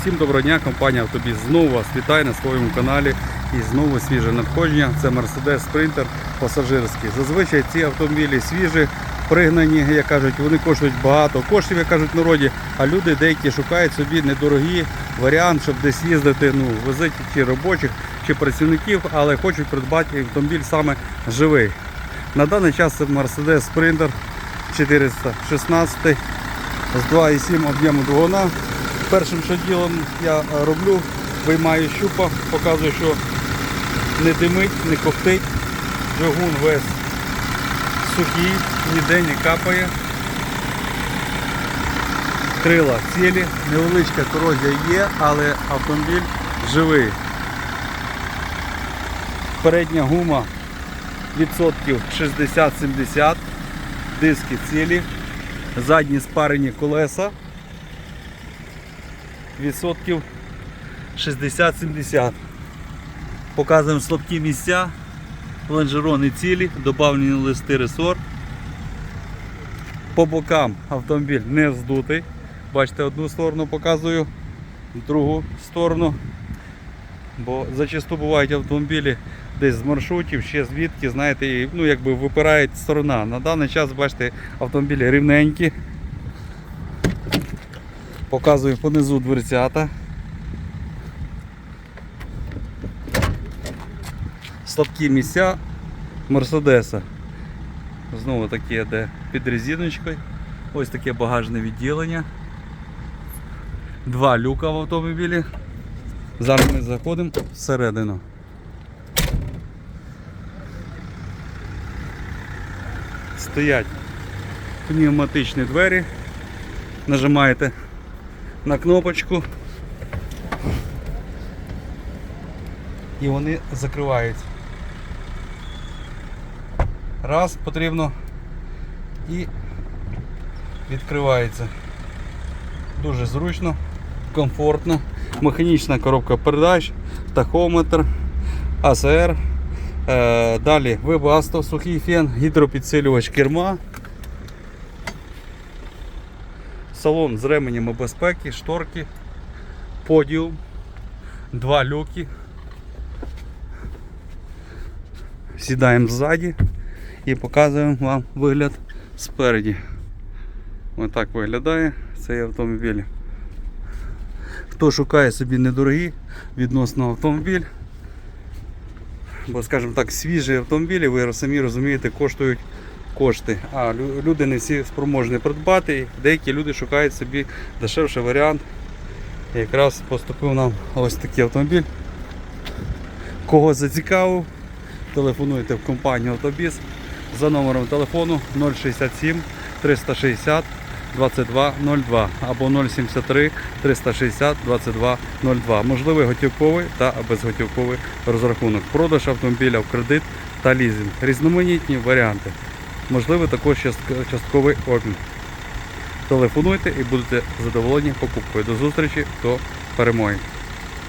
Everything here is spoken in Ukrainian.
всім доброго дня. Компанія Автобіс знову вас вітає на своєму каналі. І знову свіже надходження. Це Mercedes Sprinter пасажирський. Зазвичай ці автомобілі свіжі, пригнані, як кажуть, вони коштують багато коштів, як кажуть народі. А люди деякі шукають собі недорогі варіант, щоб десь їздити, ну, возити чи робочих, чи працівників, але хочуть придбати автомобіль саме живий. На даний час це Mercedes Sprinter 416 з 2,7 об'єму двигуна. Першим що ділом я е, роблю, виймаю щупа, показую, що не димить, не ковтить. Двигун весь сухий, ніде не капає. Крила цілі, невеличка корозія є, але автомобіль живий. Передня гума відсотків 60-70, диски цілі, задні спарені колеса відсотків 60-70. Показуємо слабкі місця, лонжерони цілі, додавлені листи ресор. По бокам автомобіль не вздутий. Бачите, одну сторону показую, другу сторону. Бо зачасту бувають автомобілі десь з маршрутів, ще звідки, знаєте, і, ну, якби випирає сторона. На даний час, бачите, автомобілі рівненькі. Показую понизу дверцята. Слабкі місця Мерседеса. Знову таке, де під резиночкою. Ось таке багажне відділення. Два люка в автомобілі. Зараз ми заходимо всередину. Стоять пневматичні двері. Нажимаєте на кнопочку і вони закриваються. Раз потрібно і відкривається. Дуже зручно, комфортно. Механічна коробка передач, тахометр, АСР. Е, Далі вебасто, сухий фен, гідропідсилювач керма. Салон з ременями безпеки, шторки, подіум, два люки. Сідаємо ззаді і показуємо вам вигляд спереді. Ось так виглядає цей автомобіль. Хто шукає собі недорогі відносно автомобіль, бо, скажімо так, свіжі автомобілі, ви самі розумієте, коштують кошти. А люди не всі спроможні придбати. Деякі люди шукають собі дешевший варіант. Якраз поступив нам ось такий автомобіль. Кого зацікавив, телефонуйте в компанію Автобіс за номером телефону 067 360 2202 або 073 360 2202. Можливий готівковий та безготівковий розрахунок. Продаж автомобіля в кредит та лізинг. Різноманітні варіанти. Можливий також частковий обмін. Телефонуйте і будете задоволені покупкою. До зустрічі до перемоги.